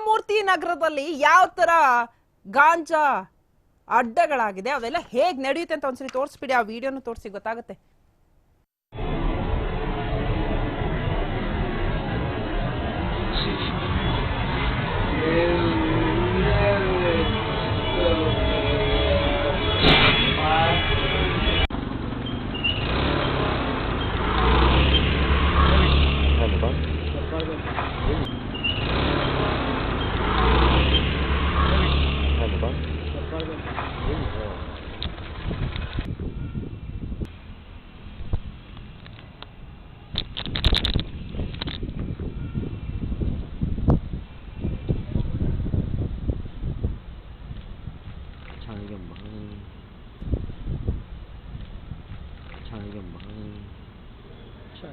ರಾಮಮೂರ್ತಿ ನಗರದಲ್ಲಿ ಯಾವ ತರ ಗಾಂಜಾ ಅಡ್ಡಗಳಾಗಿದೆ, ಅವೆಲ್ಲ ಹೇಗ್ ನಡೆಯುತ್ತೆ ಅಂತ ಒಂದ್ಸರಿ ತೋರಿಸ್ಬಿಡಿ, ಆ ವಿಡಿಯೋನು ತೋರಿಸಿ ಗೊತ್ತಾಗುತ್ತೆ. 看一个忙的这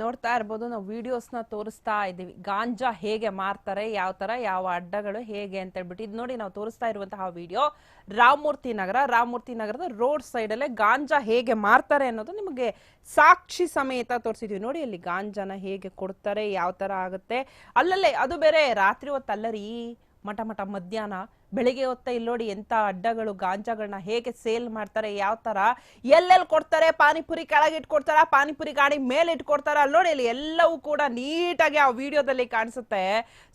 ನೋಡ್ತಾ ಇರ್ಬೋದು, ನಾವು ವಿಡಿಯೋಸ್ನ ತೋರಿಸ್ತಾ ಇದ್ದೀವಿ. ಗಾಂಜಾ ಹೇಗೆ ಮಾರ್ತಾರೆ, ಯಾವ ಥರ, ಯಾವ ಅಡ್ಡಗಳು ಹೇಗೆ ಅಂತ ಹೇಳ್ಬಿಟ್ಟು. ಇದು ನೋಡಿ ನಾವು ತೋರಿಸ್ತಾ ಇರುವಂತಹ ವಿಡಿಯೋ ರಾಮಮೂರ್ತಿ ನಗರ. ರಾಮಮೂರ್ತಿ ನಗರದ ರೋಡ್ ಸೈಡಲ್ಲೇ ಗಾಂಜಾ ಹೇಗೆ ಮಾರ್ತಾರೆ ಅನ್ನೋದು ನಿಮಗೆ ಸಾಕ್ಷಿ ಸಮೇತ ತೋರಿಸಿದ್ವಿ. ನೋಡಿ, ಅಲ್ಲಿ ಗಾಂಜಾನ ಹೇಗೆ ಕೊಡ್ತಾರೆ, ಯಾವ ಥರ ಆಗುತ್ತೆ. ಅಲ್ಲಲ್ಲೇ, ಅದು ಬೇರೆ, ರಾತ್ರಿ ಹೊತ್ತು ಅಲ್ಲರಿ, ಮಠ ಮಠ ಮಧ್ಯಾಹ್ನ. ಬೆಳಿಗ್ಗೆ ಹೊತ್ತ ಇಲ್ಲಿ ನೋಡಿ ಎಂತ ಅಡ್ಡಗಳು ಗಾಂಜಾಗಳನ್ನ ಹೇಗೆ ಸೇಲ್ ಮಾಡ್ತಾರೆ, ಯಾವ ತರ ಎಲ್ಲೆಲ್ಲಿ ಕೊಡ್ತಾರೆ, ಪಾನಿಪುರಿ ಕೆಳಗೆ ಇಟ್ಕೊಡ್ತಾರ, ಪಾನಿಪುರಿ ಗಾಡಿ ಮೇಲೆ ಇಟ್ಕೊಡ್ತಾರ ನೋಡಿ ಇಲ್ಲಿ ಎಲ್ಲವೂ ಕೂಡ ನೀಟಾಗಿ ಆ ವಿಡಿಯೋದಲ್ಲಿ ಕಾಣಿಸುತ್ತೆ.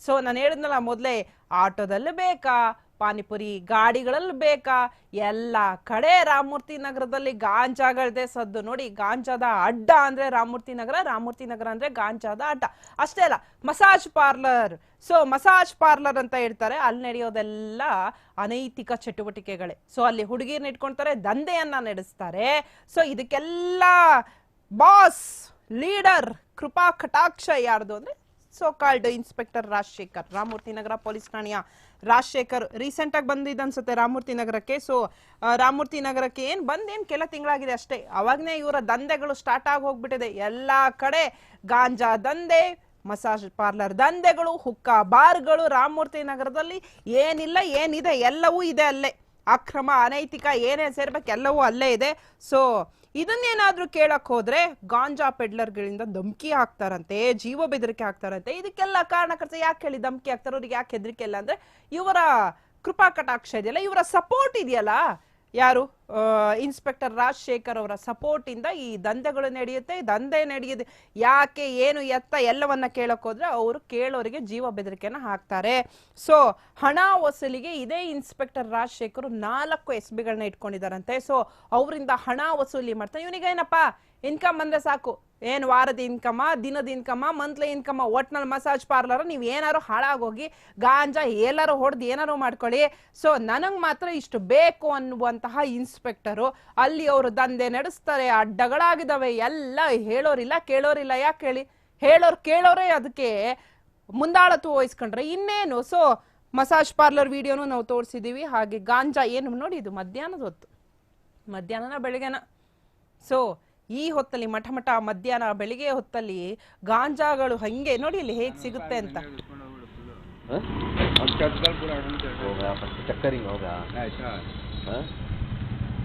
ಸೊ ನಾನು ಹೇಳಿದ್ನಲ್ಲ ಮೊದಲೇ, ಆಟೋದಲ್ಲಿ ಬೇಕಾ? ಪಾನಿಪುರಿ ಗಾಡಿಗಳಲ್ಲಿ ಬೇಕಾ? ಎಲ್ಲ ಕಡೆ ರಾಮಮೂರ್ತಿ ನಗರದಲ್ಲಿ ಗಾಂಜಾಗಳದೆ ಸದ್ದು ನೋಡಿ. ಗಾಂಜಾದ ಅಡ್ಡ ಅಂದ್ರೆ ರಾಮಮೂರ್ತಿ ನಗರ ರಾಮಮೂರ್ತಿ ನಗರ ಅಂದ್ರೆ ಗಾಂಜಾದ ಅಡ್ಡ. ಅಷ್ಟೇ ಅಲ್ಲ, massage parlour. So, massage parlour ಅಂತ ಹೇಳ್ತಾರೆ. ಅಲ್ಲಿ ನಡೆಯೋದೆಲ್ಲ ಅನೈತಿಕ ಚಟುವಟಿಕೆಗಳೇ. ಸೊ, ಅಲ್ಲಿ ಹುಡುಗಿರ್ನ ಇಟ್ಕೊಳ್ತಾರೆ, ದಂಧೆಯನ್ನ ನಡೆಸ್ತಾರೆ. ಸೊ, ಇದಕ್ಕೆಲ್ಲ ಬಾಸ್, ಲೀಡರ್, ಕೃಪಾ, ಕಟಾಕ್ಷ ಯಾರ್ದು ಅಂದ್ರೆ so called inspector Rajashekar. Ramamurthy Nagar police ಠಾಣೆಯ ರಾಜಶೇಖರ್ ರೀಸೆಂಟ್ ಆಗಿ ಬಂದಿದ್ದ ಅನ್ಸುತ್ತೆ ರಾಮಮೂರ್ತಿ ನಗರಕ್ಕೆ. ಸೊ ರಾಮಮೂರ್ತಿ ನಗರಕ್ಕೆ ಏನ್ ಬಂದೇನ್ ಕೆಲ ತಿಂಗಳಾಗಿದೆ ಅಷ್ಟೇ. ಅವಾಗನೇ ಇವರ ದಂಧೆಗಳು ಸ್ಟಾರ್ಟ್ ಆಗಿ ಹೋಗ್ಬಿಟ್ಟಿದೆ. ಎಲ್ಲಾ ಕಡೆ ಗಾಂಜಾ ದಂಧೆ, ಮಸಾಜ್ ಪಾರ್ಲರ್ ದಂಧೆಗಳು, ಹುಕ್ಕಾ ಬಾರ್ಗಳು ರಾಮಮೂರ್ತಿ ನಗರದಲ್ಲಿ ಏನಿಲ್ಲ, ಏನಿದೆ ಎಲ್ಲವೂ ಇದೆ ಅಲ್ಲೇ. ಅಕ್ರಮ, ಅನೈತಿಕ, ಏನೇ ಸೇರ್ಬೇಕು ಎಲ್ಲವೂ ಅಲ್ಲೇ ಇದೆ. ಸೊ ಇದನ್ನೇನಾದ್ರೂ ಕೇಳಕ್ ಹೋದ್ರೆ ಗಾಂಜಾ ಪೆಡ್ಲರ್ಗಳಿಂದ ಧಮಕಿ ಹಾಕ್ತಾರಂತೆ, ಜೀವ ಬೆದರಿಕೆ ಹಾಕ್ತಾರಂತೆ. ಇದಕ್ಕೆಲ್ಲ ಕಾರಣಕರ್ತ ಯಾಕೆ ಹೇಳಿ ಧಮ್ಕಿ ಹಾಕ್ತಾರೆ? ಅವ್ರಿಗೆ ಯಾಕೆ ಹೆದರಿಕೆ ಇಲ್ಲ ಅಂದ್ರೆ ಇವರ ಕೃಪಾ ಕಟಾಕ್ಷ ಇದೆಯಲ್ಲ, ಇವರ ಸಪೋರ್ಟ್ ಇದೆಯಲ್ಲ. ಯಾರು? ಇನ್ಸ್ಪೆಕ್ಟರ್ ರಾಜಶೇಖರ್ ಅವರ ಸಪೋರ್ಟ್ ಇಂದ ಈ ದಂಧೆಗಳು ನಡೆಯುತ್ತೆ. ದಂಧೆ ನಡೆಯುತ್ತೆ ಯಾಕೆ, ಏನು ಎತ್ತ ಎಲ್ಲವನ್ನ ಕೇಳಕ್ ಹೋದ್ರೆ ಅವರು ಕೇಳೋರಿಗೆ ಜೀವ ಬೆದರಿಕೆನ ಹಾಕ್ತಾರೆ. ಸೊ ಹಣ ವಸೂಲಿಗೆ ಇದೇ ಇನ್ಸ್ಪೆಕ್ಟರ್ ರಾಜಶೇಖರ್ ನಾಲ್ಕು ಎಸ್ ಬಿಗಳನ್ನ ಇಟ್ಕೊಂಡಿದಾರಂತೆ ಸೊ ಅವರಿಂದ ಹಣ ವಸೂಲಿ ಮಾಡ್ತಾರೆ. ಇವನಿಗೆ ಏನಪ್ಪಾ ಇನ್ಕಮ್ ಬಂದ್ರೆ ಸಾಕು. ಏನ್ ವಾರದ ಇನ್ಕಮ ದಿನದ ಇನ್ಕಮ ಮಂತ್ಲಿ ಇನ್ಕಮ ಒಟ್ನಲ್ಲಿ ಮಸಾಜ್ ಪಾರ್ಲರ್ ನೀವ್ ಏನಾರು ಹಾಳಾಗೋಗಿ, ಗಾಂಜಾ ಎಲ್ಲಾರು ಹೊಡೆದು ಏನಾರು ಮಾಡ್ಕೊಳ್ಳಿ. ಸೊ ನನಗೆ ಮಾತ್ರ ಇಷ್ಟು ಬೇಕು ಅನ್ನುವಂತಹ ಇನ್ಸ್ಪೆಕ್ಟರು ಅಲ್ಲಿ ಅವರು ದಂಧೆ ನಡೆಸ್ತಾರೆ ಅಡ್ಡಗಳಾಗಿದ್ದಾವೆ ಎಲ್ಲ ಹೇಳೋರಿಲ್ಲ, ಕೇಳೋರಿಲ್ಲ, ಯಾಕೆ ಹೇಳಿ? ಹೇಳೋರು ಕೇಳೋರೇ ಅದಕ್ಕೆ ಮುಂದಾಳತ್ವ ವಹಿಸ್ಕೊಂಡ್ರೆ ಇನ್ನೇನು? ಸೊ ಮಸಾಜ್ ಪಾರ್ಲರ್ ವಿಡಿಯೋನು ನಾವು ತೋರಿಸಿದೀವಿ, ಹಾಗೆ ಗಾಂಜಾ ಏನು ನೋಡಿ, ಇದು ಮಧ್ಯಾಹ್ನದ ಹೊತ್ತು. ಮಧ್ಯಾಹ್ನನ ಬೆಳಿಗ್ಗೆನ. ಸೊ ಈ ಹೊತ್ತಲ್ಲಿ ಮಠ ಮಠ ಮಧ್ಯಾಹ್ನ ಬೆಳಿಗ್ಗೆ ಹೊತ್ತಲ್ಲಿ ಗಾಂಜಾಗಳು ಹಂಗೆ. ನೋಡಿ ಇಲ್ಲಿ ಹೇಗೆ ಸಿಗುತ್ತೆ ಅಂತ. हाँ? हो